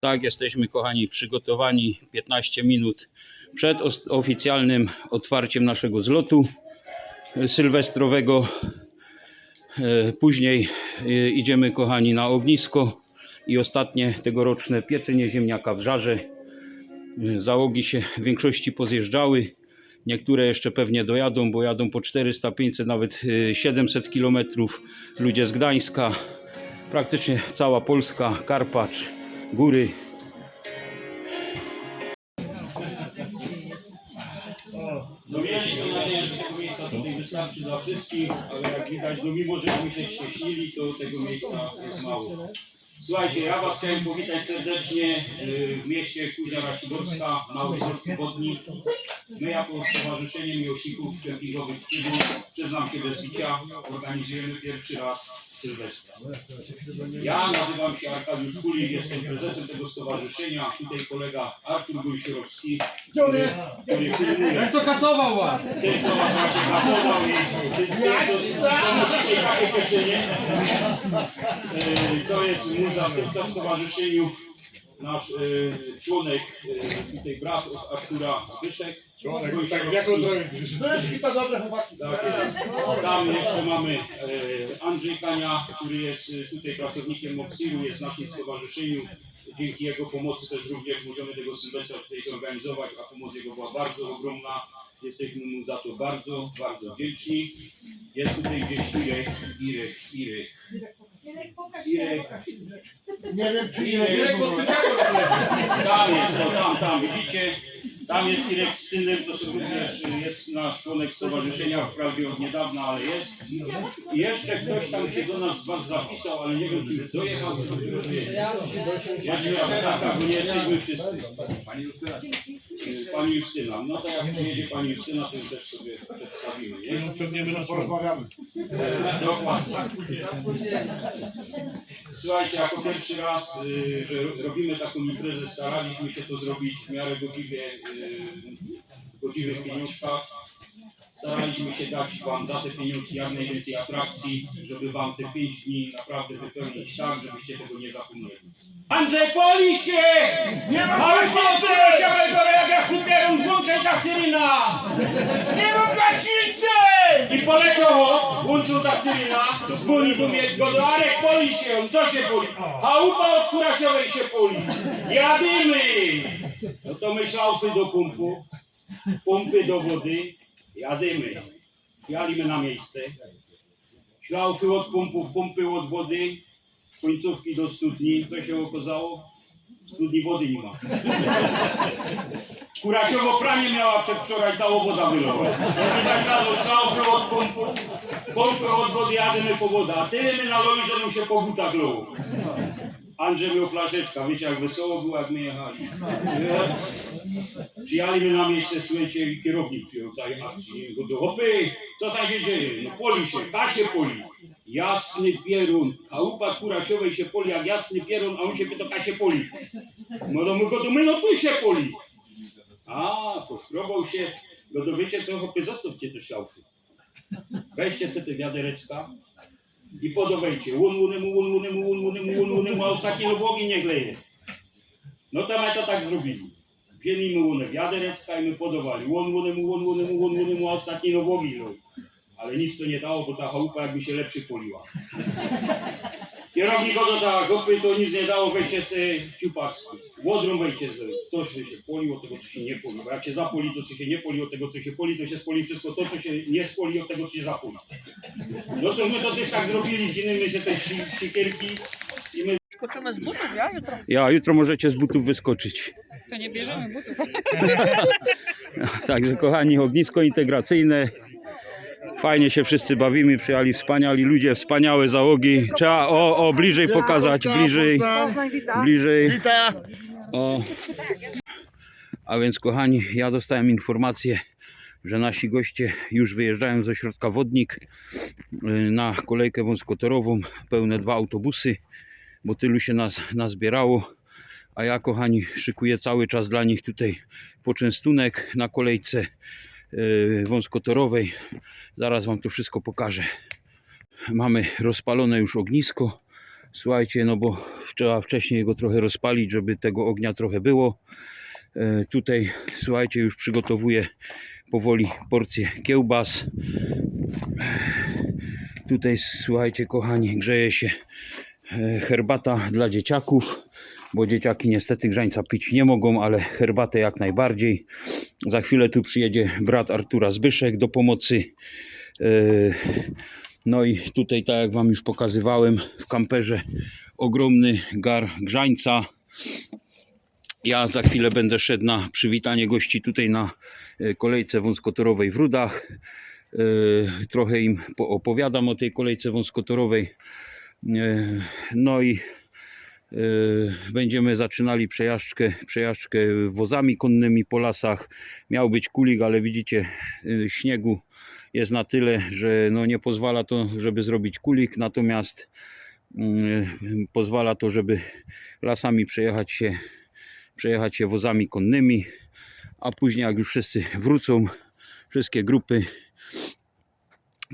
Tak, jesteśmy kochani przygotowani 15 minut przed oficjalnym otwarciem naszego zlotu sylwestrowego. E, Później e, idziemy kochani na ognisko i ostatnie tegoroczne pieczenie ziemniaka w żarze. E, Załogi się w większości pozjeżdżały. Niektóre jeszcze pewnie dojadą, bo jadą po 400, 500, nawet e, 700 kilometrów. Ludzie z Gdańska, praktycznie cała Polska, Karpacz, góry. No mieliśmy nadzieję, że tego miejsca tutaj wystarczy dla wszystkich, ale jak widać, no mimo, żeśmy się ścieśnili, to tego miejsca jest mało. Słuchajcie, ja Was chciałem powitać serdecznie y, w mieście Kuzia Raciborska na ośrodku wodni. My jako Stowarzyszenie Miłośników Kempingowych Przygód, przyznam się bez bicia, organizujemy pierwszy raz Sylwestra. Ja nazywam się Arkadiusz Kulik, jestem prezesem tego stowarzyszenia. Tutaj kolega Artur Gojsiorowski, który, który filmuje Co kasował was? ty, co masz właśnie kasował i co dzisiaj takie kieszenie. E, To jest mój zastępca w stowarzyszeniu, nasz e, członek, e, tutaj brat od Artura Zbyszek. Tak, Gojsiorowski. jak on to Zresztą to dobre chłopaki. Tak jest. Tam jeszcze mamy e, Andrzej Kania, który jest e, tutaj pracownikiem Moxiru, jest w naszym stowarzyszeniu. Dzięki jego pomocy też również możemy tego Sylwestra tutaj zorganizować, a pomoc jego była bardzo ogromna. Jesteśmy mu za to bardzo, bardzo wdzięczni. Jest tutaj gdzieś Irek, Irek, Irek. Irek, pokaż Irek, się. Nie wiem czy ile Irek, wiem, bo tam jest, o, tam, tam, widzicie? Tam jest Irek z synem, to są również y, jest nasz członek stowarzyszenia, wprawdzie od niedawna, ale jest. I jeszcze ktoś tam się do nas z Was zapisał, ale nie wiem, czy już dojechał, czy dopiero dojedzie. Właśnie, tak, tak, bo nie jesteśmy wszyscy. Pani Justyna. Pani Justyna. No to jak przyjedzie Pani Justyna, to już też sobie przedstawimy, nie? Pewniemy na porozmawiamy. Dokładnie. Słuchajcie, jako pierwszy raz, y, że robimy taką imprezę, staraliśmy się to zrobić w miarę godziwie, y, godziwych pieniążkach. Staraliśmy się dać Wam za te pieniążki jak najwięcej atrakcji, żeby Wam te 5 dni naprawdę wypełnić tak, żebyście tego nie zapomnieli. Andrzej, poli się! Nie ma Ale poleciał, jak ja super włączaj ta syryna! Nie mam gaśnicy! I poleciał, włączył ta syryna, dzwoni do mnie, go do Arek, poli się, on co się poli? Chałupa od Kurasiowej się poli. Jadymy! No to my szlaufy do pumpu, pompy do wody, jadymy. Jadimy na miejsce. Szlaufy od pumpów, pompy od wody, końcówki do studni. Co się okazało? Studni wody nie ma. Kurasiowo pranie miała przedwczoraj, cała woda wylała. Tak dalej, szlaufy od pompy od wody, jadymy po wodę. A tyle my naloli, że nam się po butach gloło. Andrzej miał flaszeczka, wiecie jak wesoło było, jak my jechali. Przyjechaliśmy na miejsce, słuchajcie, i kierownik przyjął. Go do hopy, co tam się dzieje? No poli się, ta się poli. Jasny pierun, a upa kurasiowej się poli jak jasny pierun, a on się pyta, ta się poli. No my go to my, no tu się poli. A, poszkrobał się. No to wiecie co, hopy, zostawcie te szlaufy. Weźcie sobie te wiadereczka i podawajcie. Łun, łunemu, łun, łunemu, łun, łunemu, łun, łunemu, a ostatnie obłogi nie gleje. No to my to tak zrobili. Wzięli my łunę wiadereczka i my podawali. Łon, łunemu, łon, łunemu, łon, łunemu, a ostatnie obłogi no. Ale nic to nie dało, bo ta chałupa jakby się lepszy poliła. Kierownik go dodała gopy, to nic nie dało, weźcie sobie ciupacki. Łodrą wejdźcie sobie. To, co się poli, od tego, co się nie poli. Bo jak się zapoli, to co się nie poli, od tego, co się poli, to się spoli wszystko to, co się nie spoli, od tego, co się zapoli. No to my to też tak zrobili, wzięliśmy się te si- siekierki i my Skoczymy z butów, ja jutro. Ja, jutro możecie z butów wyskoczyć. To nie bierzemy butów. Także kochani, ognisko integracyjne. Fajnie się wszyscy bawimy, przyjechali wspaniali ludzie, wspaniałe załogi. Trzeba o, o bliżej pokazać, bliżej, bliżej. O. A więc kochani, ja dostałem informację, że nasi goście już wyjeżdżają z ośrodka Wodnik y, na kolejkę wąskotorową, pełne dwa autobusy, bo tylu się nas nazbierało. A ja kochani szykuję cały czas dla nich tutaj poczęstunek na kolejce wąskotorowej. Zaraz wam to wszystko pokażę. Mamy rozpalone już ognisko. Słuchajcie, no bo trzeba wcześniej go trochę rozpalić, żeby tego ognia trochę było. E, Tutaj, słuchajcie, już przygotowuję powoli porcję kiełbas. Tutaj, słuchajcie, kochani, grzeje się e, herbata dla dzieciaków, bo dzieciaki niestety grzańca pić nie mogą, ale herbatę jak najbardziej. Za chwilę tu przyjedzie brat Artura Zbyszek do pomocy. E, No i tutaj, tak jak Wam już pokazywałem, w kamperze ogromny gar grzańca. Ja za chwilę będę szedł na przywitanie gości tutaj na e, kolejce wąskotorowej w Rudach. E, Trochę im po- opowiadam o tej kolejce wąskotorowej. No i będziemy zaczynali przejażdżkę, przejażdżkę wozami konnymi po lasach. Miał być kulik, ale widzicie, e, śniegu jest na tyle, że no nie pozwala to, żeby zrobić kulik, natomiast mm, pozwala to, żeby lasami przejechać się, przejechać się wozami konnymi, a później jak już wszyscy wrócą, wszystkie grupy,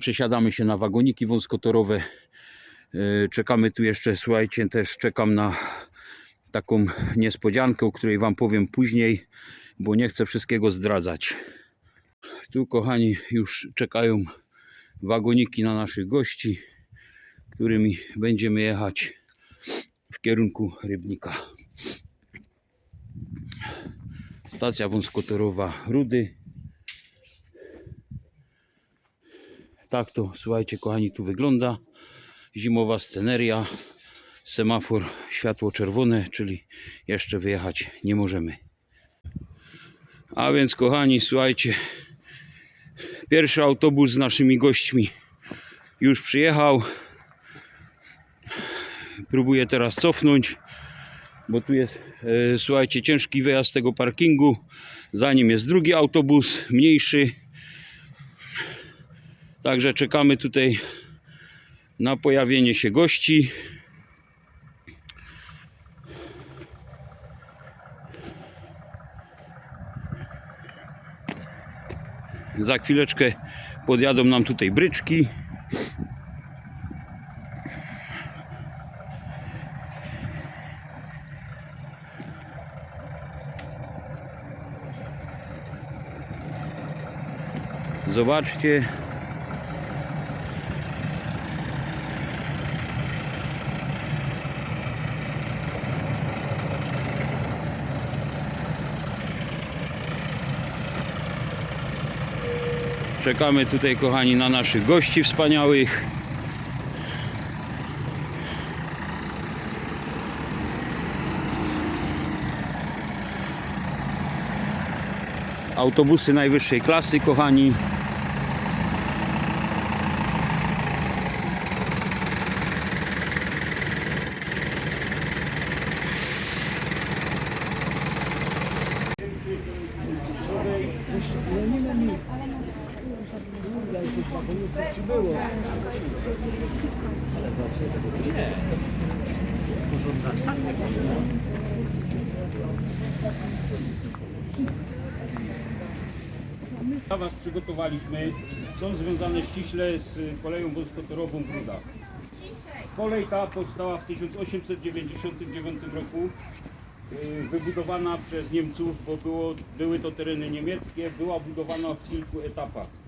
przesiadamy się na wagoniki wąskotorowe. Yy, Czekamy tu jeszcze, słuchajcie, też czekam na taką niespodziankę, o której Wam powiem później, bo nie chcę wszystkiego zdradzać. Tu, kochani, już czekają wagoniki na naszych gości, którymi będziemy jechać w kierunku Rybnika. Stacja wąskotorowa Rudy. Tak to, słuchajcie, kochani, tu wygląda. Zimowa sceneria. Semafor światło czerwone, czyli jeszcze wyjechać nie możemy. A więc, kochani, słuchajcie, Pierwszy autobus z naszymi gośćmi już przyjechał. Próbuję teraz cofnąć, bo tu jest, e, słuchajcie, ciężki wyjazd z tego parkingu. Za nim jest drugi autobus, mniejszy. Także czekamy tutaj na pojawienie się gości. Za chwileczkę podjadą nam tutaj bryczki. Zobaczcie. Czekamy tutaj, kochani, na naszych gości wspaniałych. Autobusy najwyższej klasy, kochani. Dla Was przygotowaliśmy, są związane ściśle z koleją wąskotorową w Rudach. Kolej ta powstała w 1899 roku, y, wybudowana przez Niemców, bo było, były to tereny niemieckie, była budowana w kilku etapach.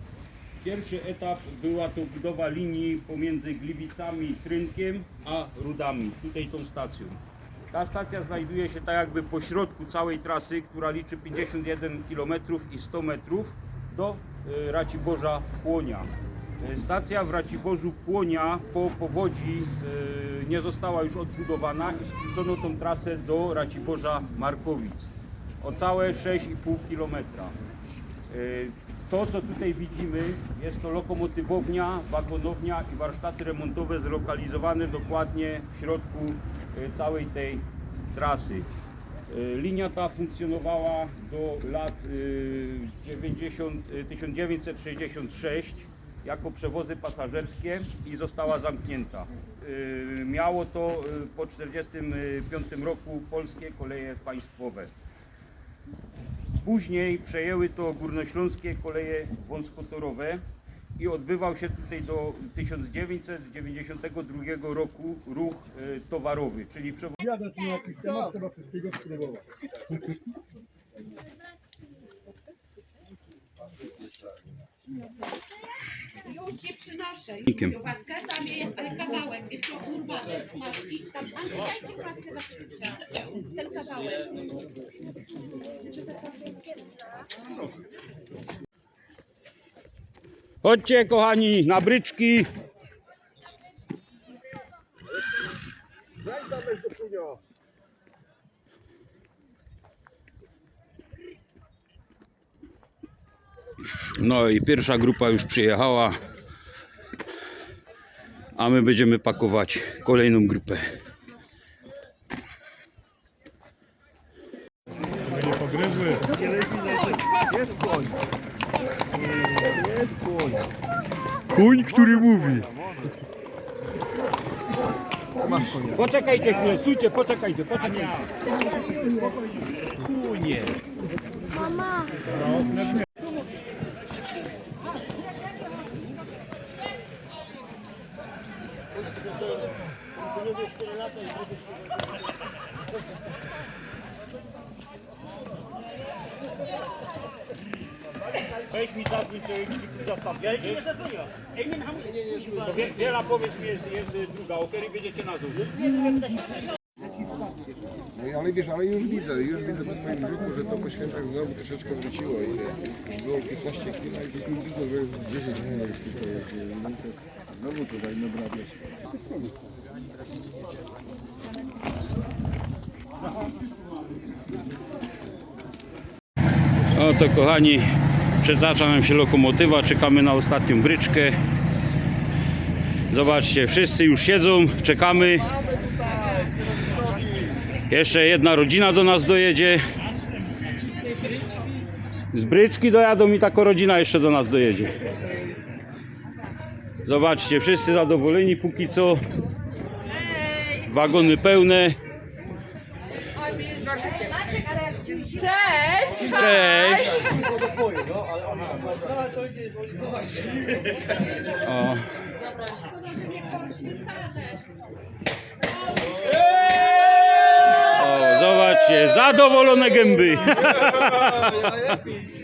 Pierwszy etap była to budowa linii pomiędzy Gliwicami Trynkiem, a Rudami, tutaj tą stacją. Ta stacja znajduje się tak jakby po środku całej trasy, która liczy 51 km i 100 metrów do y, Raciborza Płonia. Y, Stacja w Raciborzu Płonia po powodzi y, nie została już odbudowana i skrócono tą trasę do Raciborza Markowic o całe 6,5 km. To, co tutaj widzimy, jest to lokomotywownia, wagonownia i warsztaty remontowe zlokalizowane dokładnie w środku y, całej tej trasy. Y, Linia ta funkcjonowała do lat y, 90, y, 1966 jako przewozy pasażerskie i została zamknięta. Miało to po 1945 roku polskie koleje państwowe. Później przejęły to górnośląskie koleje wąskotorowe i odbywał się tutaj do 1992 roku ruch e, towarowy, czyli tu na jakiś temat, trzeba wszystkiego spróbować. Już nie przynoszę. Nikiem. Już paskę, tam jest, ale kawałek, jest to urwane. Masz idź tam, Andrzej, daj paskę na Krzysia. Ten kawałek. Chodźcie kochani, na bryczki. No i pierwsza grupa już przyjechała. A my będziemy pakować kolejną grupę. Kuń, który mówi. Poczekajcie chwilę, stójcie, poczekajcie, poczekajcie. Kunie. Weź mi zadzwoń, to. Ja nie zadzwonię. To wie- Wiela powiedz mi, jest, jest y, druga ofery, będziecie na dół. No ale wiesz, ale już widzę, już widzę po swoim brzuchu, że to po świętach znowu troszeczkę wróciło i już było 15 kg i tu widzę, że jest 10 minut już tylko no to znowu tutaj nabrabiać. O to kochani, przetacza nam się lokomotywa, czekamy na ostatnią bryczkę. Zobaczcie, wszyscy już siedzą, czekamy. Jeszcze jedna rodzina do nas dojedzie. Z bryczki dojadą i taka rodzina jeszcze do nas dojedzie. Zobaczcie, wszyscy zadowoleni póki co. Wagony pełne. Cześć! Cześć! O. o, zobaczcie, zadowolone gęby.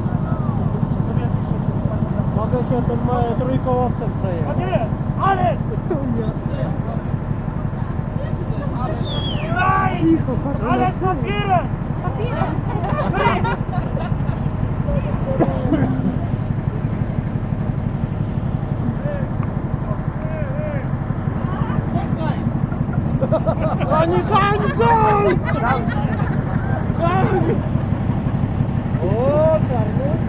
mogę się tym e, trójkołowcem przejechać. nie, ale! Cicho, patrz, ale papierem! Pani, pani, gol! Gol! O, czarnucie!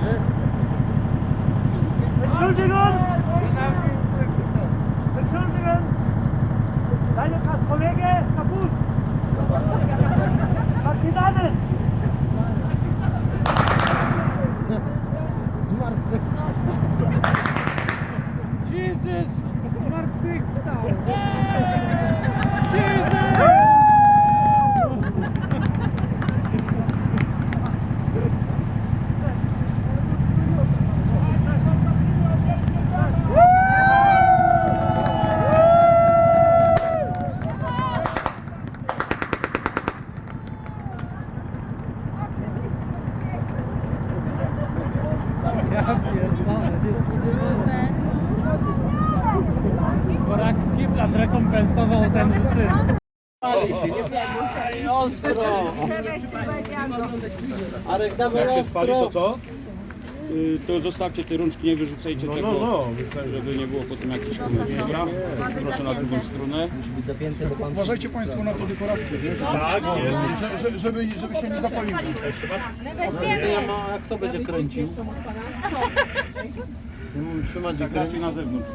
Tam Borak Kibla zrekompensował ten czyn. Ostro! Arek, dawaj ostro! co? Y, To zostawcie te rączki, nie wyrzucajcie No, tego, no, no. żeby nie było potem jakichś komedii. Dobra? Proszę na drugą stronę. Uważajcie Państwo na to dekorację, wiesz? Tak, że, że, żeby, żeby się nie zapaliło. Ma, a kto będzie kręcił? Ja mam trzymać i Tak kręcić. raczej na zewnątrz.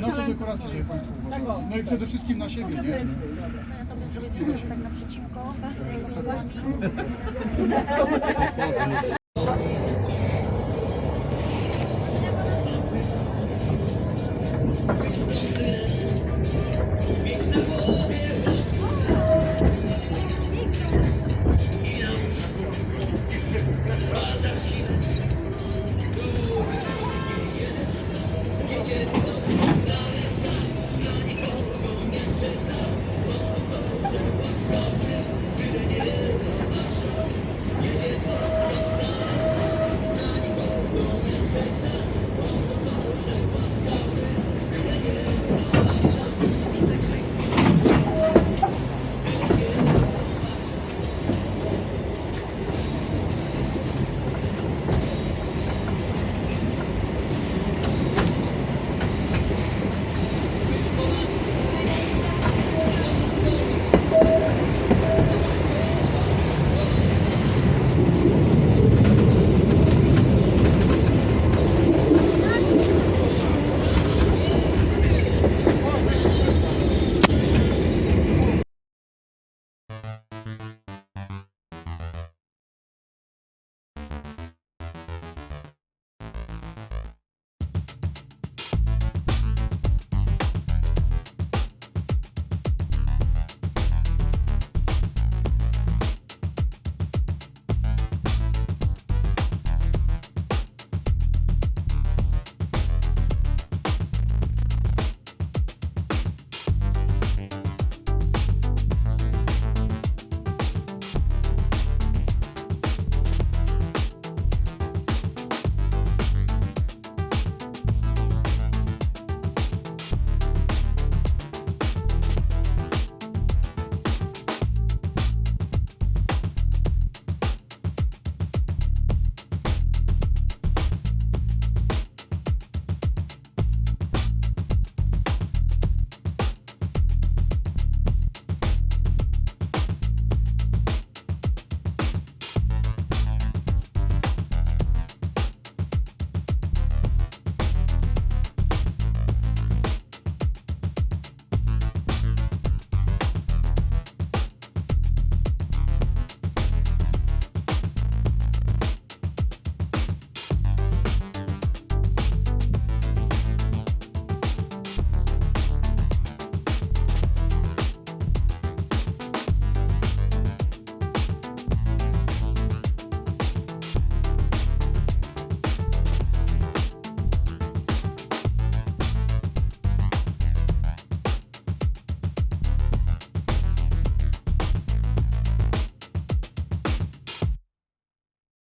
Na to dekorację, żeby Państwo uważali. No i przede wszystkim na siebie, nie?